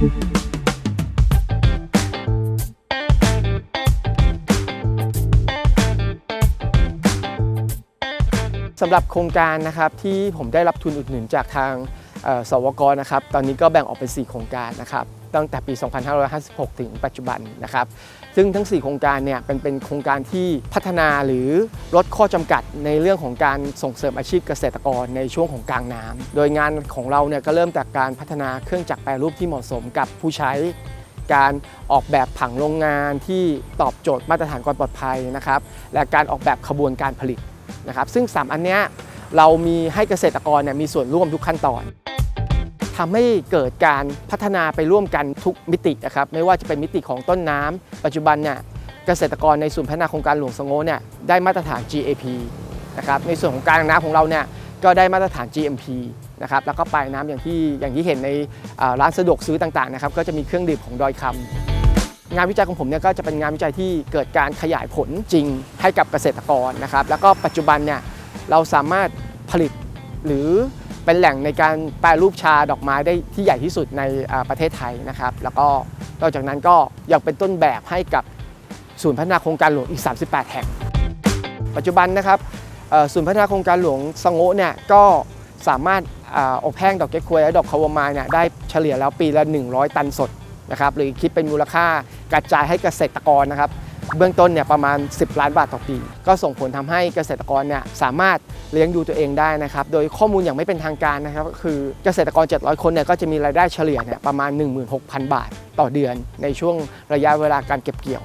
สำหรับโครงการนะครับที่ผมได้รับทุนอุดหนุนจากทาง สวกนะครับตอนนี้ก็แบ่งออกเป็น 4 โครงการนะครับตั้งแต่ปี 2556 ถึงปัจจุบันนะครับ ซึ่งทั้ง 4 โครงการเนี่ยเป็นเป็นโครงการที่พัฒนาหรือลดข้อจำกัดในเรื่องของการส่งเสริมอาชีพเกษตรกรในช่วงของกลางน้ำโดยงานของเราเนี่ยก็เริ่มจากการพัฒนาเครื่องจักรแปรรูปที่เหมาะสมกับผู้ใช้ การออกแบบผังโรงงานที่ตอบโจทย์มาตรฐานความปลอดภัยนะครับ และการออกแบบขบวนการผลิตนะครับ ซึ่ง 3 อันเนี้ยเรามีให้เกษตรกรเนี่ยมีส่วนร่วมทุกขั้นตอน ทำให้เกิดการพัฒนาไปร่วมกันทุกมิตินะครับไม่ว่าจะเป็นมิติของต้นน้ำปัจจุบันเนี่ยเกษตรกรในศูนพัฒนาโครงการหลวงสงโง่เนี่ยได้มาตรฐาน GAP นะครับในส่วนของการน้ำของเราเนี่ยก็ได้มาตรฐาน GMP นะครับแล้วก็ปลายน้ำอย่างที่อย่างที่เห็นในร้านสะดวกซื้อต่างๆนะครับก็จะมีเครื่องดื่มของดอยคำงานวิจัยของผมเนี่ยก็จะเป็นงานวิจัยที่เกิดการขยายผลจริงให้กับเกษตรกรนะครับแล้วก็ปัจจุบันเนี่ยเราสามารถผลิตหรือ เป็นแหล่งในการแปรรูปชาดอกไม้ได้ที่ใหญ่ที่สุดในประเทศไทยนะครับ แล้วก็นอกจากนั้นก็ยังเป็นต้นแบบให้กับศูนย์พัฒนาโครงการหลวงอีก 38 แห่ง ปัจจุบันนะครับศูนย์พัฒนาโครงการหลวงสงโงเนี่ยก็สามารถออบแห้งดอกเก๊กควยและดอกคาวมล์เนี่ยได้เฉลี่ยแล้วปีละ 100 ตันสดนะครับหรือคิดเป็นมูลค่า กระจายให้เกษตรกรนะครับ เบื้องต้นเนี่ยประมาณ 10 ล้านบาทต่อปี ก็ส่งผลทำให้เกษตรกรเนี่ยสามารถเลี้ยงดูตัวเองได้นะครับ โดยข้อมูลอย่างไม่เป็นทางการนะครับคือเกษตรกร 700 คนเนี่ยก็จะมีรายได้เฉลี่ยเนี่ยประมาณ 16,000 บาทต่อเดือน ในช่วงระยะเวลาการเก็บเกี่ยว